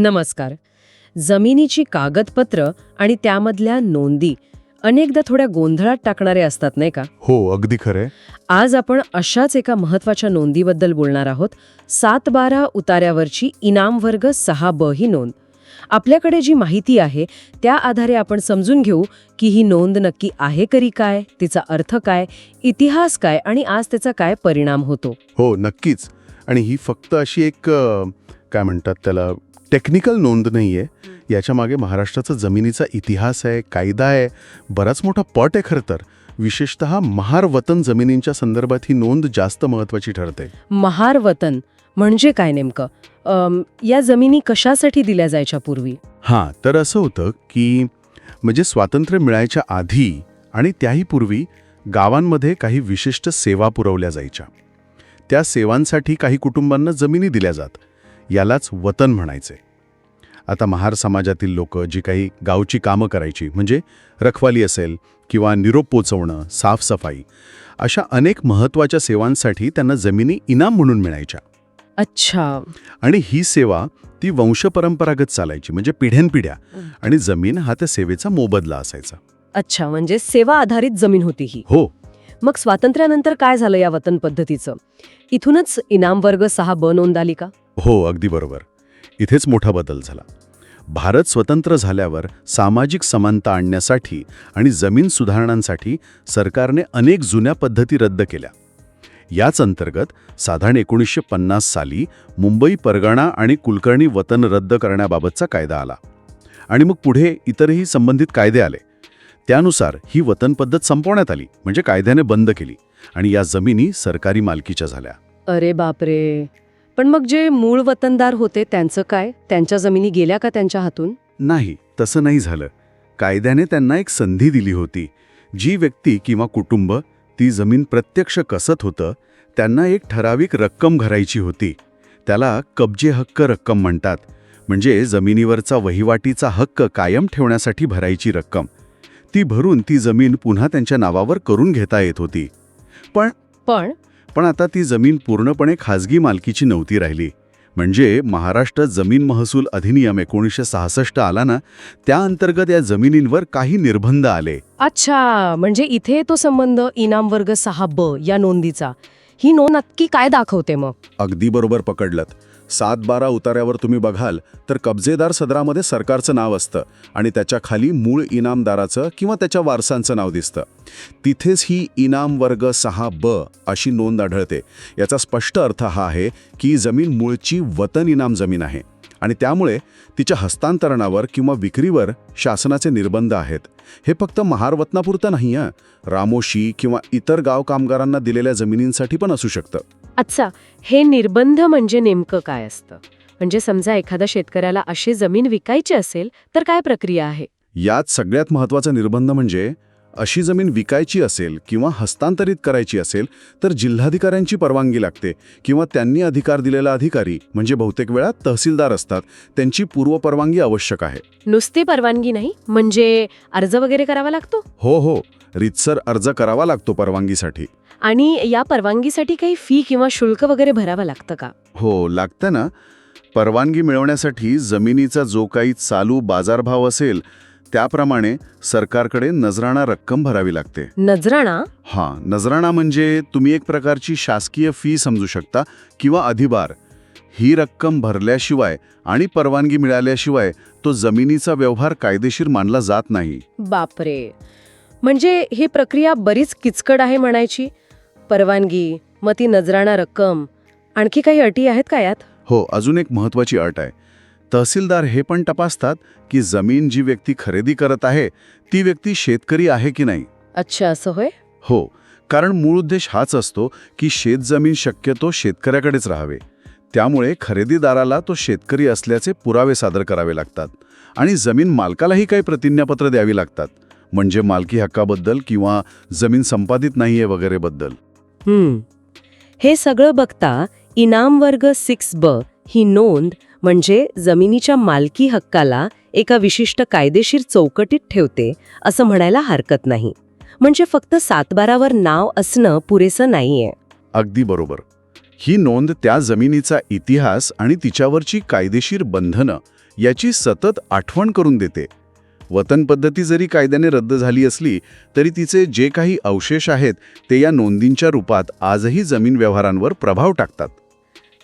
नमस्कार. जमिनीची कागदपत्र आणि त्यामधल्या नोंदी अनेकदा थोड्या गोंधळात टाकणारे असतात नाही का? हो अगदी खरंय आज आपण अशाच एका महत्त्वाच्या नोंदीबद्दल बोलणार आहोत. सात बारा उतार्यावरची इनाम वर्ग सहा ब ही नोंद. आपल्याकडे जी माहिती आहे त्या आधारे आपण समजून घेऊ की ही नोंद नक्की आहे करी काय तिचा अर्थ काय इतिहास काय आणि आज त्याचा काय परिणाम होतो. हो नक्कीच. आणि ही फक्त अशी एक अ, काय म्हणतात त्याला टेक्निकल नोंद नाहीये. याच्या मागे महाराष्ट्राचा जमिनीचा इतिहास आहे कायदा आहे बराच मोठा पट आहे खरं तर. विशेषतः महार वतन जमिनींच्या संदर्भात ही नोंद जास्त महत्वाची ठरते. महार वतन म्हणजे काय नेमकं? या जमिनी कशासाठी दिल्या जायच्या पूर्वी? हां तर असं होतं की म्हणजे स्वातंत्र्य मिळायच्या आधी आणि त्याही पूर्वी गावांमध्ये काही विशिष्ट सेवा पुरवल्या जायच्या. त्या सेवांसाठी काही कुटुंबांना जमिनी दिल्या जात. यालाच वतन म्हणायचे. आता महार समाजातील लोक जी काही गावची कामं करायची म्हणजे रखवाली असेल किंवा निरोप पोचवणं साफसफाई अशा अनेक महत्त्वाच्या सेवांसाठी त्यांना जमिनी इनाम म्हणून मिळायच्या. अच्छा. आणि ही सेवा ती वंशपरंपरागत चालायची म्हणजे पिढ्यानपिढ्या. आणि जमीन हा त्या सेवेचा मोबदला असायचा. अच्छा म्हणजे सेवा आधारित जमीन होती ही. हो. मग स्वातंत्र्यानंतर काय झालं या वतन पद्धतीचं? इथूनच इनाम वर्ग सहा ब नोंद आली का? हो अगदी बरोबर. इथेच मोठा बदल झाला. भारत स्वतंत्र झाल्यावर सामाजिक समानता आणण्यासाठी आणि जमीन सुधारणांसाठी सरकारने अनेक जुन्या पद्धती रद्द केल्या. याच अंतर्गत साधारण एकोणीसशे पन्नास साली मुंबई परगणा आणि कुलकर्णी वतन रद्द करण्याबाबतचा कायदा आला. आणि मग पुढे इतरही संबंधित कायदे आले. त्यानुसार ही वतन पद्धत संपवण्यात आली म्हणजे कायद्याने बंद केली आणि या जमिनी सरकारी मालकीच्या झाल्या. अरे बापरे! पण मग जे मूळ वतनदार होते त्यांचं काय? त्यांच्या जमिनी गेल्या का त्यांच्या हातून? नाही तसं नाही झालं. कायद्याने त्यांना एक संधी दिली होती. जी व्यक्ती किंवा कुटुंब ती जमीन प्रत्यक्ष कसत होतं त्यांना एक ठराविक रक्कम भरायची होती. त्याला कब्जे हक्क रक्कम म्हणतात. म्हणजे जमिनीवरचा वहिवाटीचा हक्क कायम ठेवण्यासाठी भरायची रक्कम. ती भरून ती जमीन पुन्हा त्यांच्या नावावर करून घेता येत होती. पण पण आता ती जमीन पूर्णपणे खाजगी मालकीची नव्हती राहिली. म्हणजे महाराष्ट्र जमीन महसूल अधिनियम एकोणीसशे सहासष्ट आला ना त्या अंतर्गत या जमिनींवर काही निर्बंध आले. अच्छा म्हणजे इथे तो संबंध इनाम वर्ग सहा ब या नोंदीचा. ही नोंद नक्की काय दाखवते मग? अगदी बरोबर पकडलत. सात बारा उतार्यावर तुम्ही बघाल तर कब्जेदार सदरामध्ये सरकारचं नाव असतं आणि त्याच्याखाली मूळ इनामदाराचं किंवा त्याच्या वारसांचं नाव दिसतं. तिथेच ही इनाम वर्ग सहा ब अशी नोंद आढळते. याचा स्पष्ट अर्थ हा आहे की जमीन मूळची वतन इनाम जमीन आहे आणि त्यामुळे तिच्या हस्तांतरणावर किंवा विक्रीवर शासनाचे निर्बंध आहेत. हे फक्त महारवतनापुरतं नाही आहे रामोशी किंवा इतर गाव कामगारांना दिलेल्या जमिनींसाठी पण असू शकतं. अच्छा हे निर्बंध म्हणजे नेमकं काय असतं? म्हणजे समजा एखाद्या शेतकऱ्याला अशी जमीन विकायची असेल तर काय प्रक्रिया आहे? यात सगळ्यात महत्त्वाचा निर्बंध म्हणजे अशी जमीन विकायची असेल किंवा हस्तांतरित करायची असेल तर जिल्हाधिकाऱ्यांची परवानगी लागते किंवा त्यांनी अधिकार दिलेला अधिकारी म्हणजे बहुतेक वेळा तहसीलदार असतात त्यांची पूर्वपरवानगी आवश्यक आहे. नुसती परवानगी नाही म्हणजे अर्ज वगैरे करावा लागतो? हो हो. रितसर अर्ज करावा लागतो परवानगीसाठी. आणि या परवानगीसाठी काही फी किंवा शुल्क वगैरे भरावं लागतं का? हो लागतं ना. परवानगी मिळवण्यासाठी जमिनीचा जो काही चालू बाजारभाव असेल त्याप्रमाणे सरकारकडे नजराणा रक्कम भरावी लागते. नजराणा? हां नजराणा म्हणजे तुम्ही एक प्रकारची शासकीय फी समजू शकता किंवा अधिभार. ही रक्कम भरल्याशिवाय आणि परवानगी मिळाल्याशिवाय तो जमिनीचा व्यवहार कायदेशीर मानला जात नाही. बापरे! म्हणजे ही प्रक्रिया बरीच किचकट आहे म्हणायची? परवानगी मग ती नजराणा रक्कम आणखी काही अटी आहेत का यात? हो अजून एक महत्त्वाची अट आहे. तहसीलदार हे पण तपासतात की जमीन जी व्यक्ती खरेदी करत आहे ती व्यक्ती शेतकरी आहे की नाही. अच्छा असं होय? हो कारण मूळ उद्देश हाच असतो की शेतजमीन शक्यतो शेतकऱ्याकडेच राहावे. त्यामुळे खरेदीदाराला तो शेतकरी असल्याचे पुरावे सादर करावे लागतात आणि जमीन मालकालाही काही प्रतिज्ञापत्र द्यावी लागतात म्हणजे मालकी हक्काबद्दल किंवा जमीन संपादित नाहीये वगैरे बद्दल. हम्म. हे सगळं बघता इनाम वर्ग सिक्स ब ही नोंद म्हणजे जमिनीच्या मालकी हक्काला एका विशिष्ट कायदेशीर चौकटीत ठेवते असं म्हणायला हरकत नाही. म्हणजे फक्त सातबारावर नाव असणं पुरेसं नाहीये. अगदी बरोबर. ही नोंद त्या जमिनीचा इतिहास आणि तिच्यावरची कायदेशीर बंधनं याची सतत आठवण करून देते. वतन पद्धती जरी कायद्याने रद्द झाली असली तरी तिचे जे काही अवशेष आहेत ते या नोंदींच्या रूपात आजही जमीन व्यवहारांवर प्रभाव टाकतात.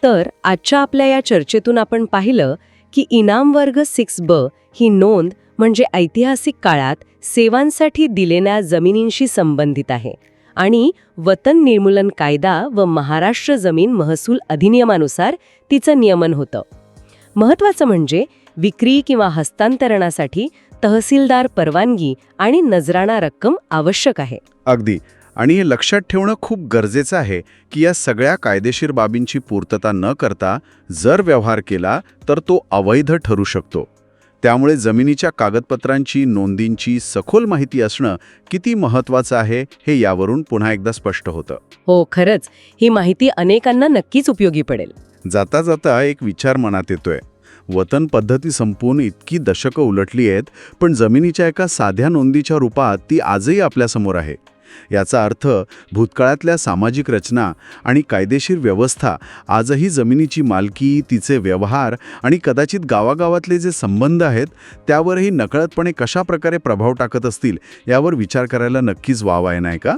तर आजच्या आपल्या या चर्चेतून आपण पाहिलं की इनाम वर्ग सिक्स ब ही नोंद म्हणजे ऐतिहासिक काळात सेवांसाठी दिलेल्या जमिनींशी संबंधित आहे आणि वतन निर्मूलन कायदा व महाराष्ट्र जमीन महसूल अधिनियमानुसार तिचं नियमन होतं. महत्वाचं म्हणजे विक्री किंवा हस्तांतरणासाठी तहसीलदार परवानगी आणि नजराणा रक्कम आवश्यक आहे. अगदी. आणि हे लक्षात ठेवणं खूप गरजेचं आहे की या सगळ्या कायदेशीर बाबींची पूर्तता न करता जर व्यवहार केला तर तो अवैध ठरू शकतो. त्यामुळे जमिनीच्या कागदपत्रांची नोंदींची सखोल माहिती असणं किती महत्त्वाचं आहे हे यावरून पुन्हा एकदा स्पष्ट होतं. हो खरंच. ही माहिती अनेकांना नक्कीच उपयोगी पडेल. जाता जाता एक विचार मनात येतोय. वतन पद्धती संपून इतकी दशकं उलटली आहेत पण जमिनीच्या एका साध्या नोंदीच्या रूपात ती आजही आपल्यासमोर आहे. याचा अर्थ भूतकाळातल्या सामाजिक रचना आणि कायदेशीर व्यवस्था आजही जमिनीची मालकी तिचे व्यवहार आणि कदाचित गावागावातले जे संबंध आहेत त्यावरही नकळतपणे कशा प्रकारे प्रभाव टाकत असतील यावर विचार करायला नक्कीच वाव आहे नाही का?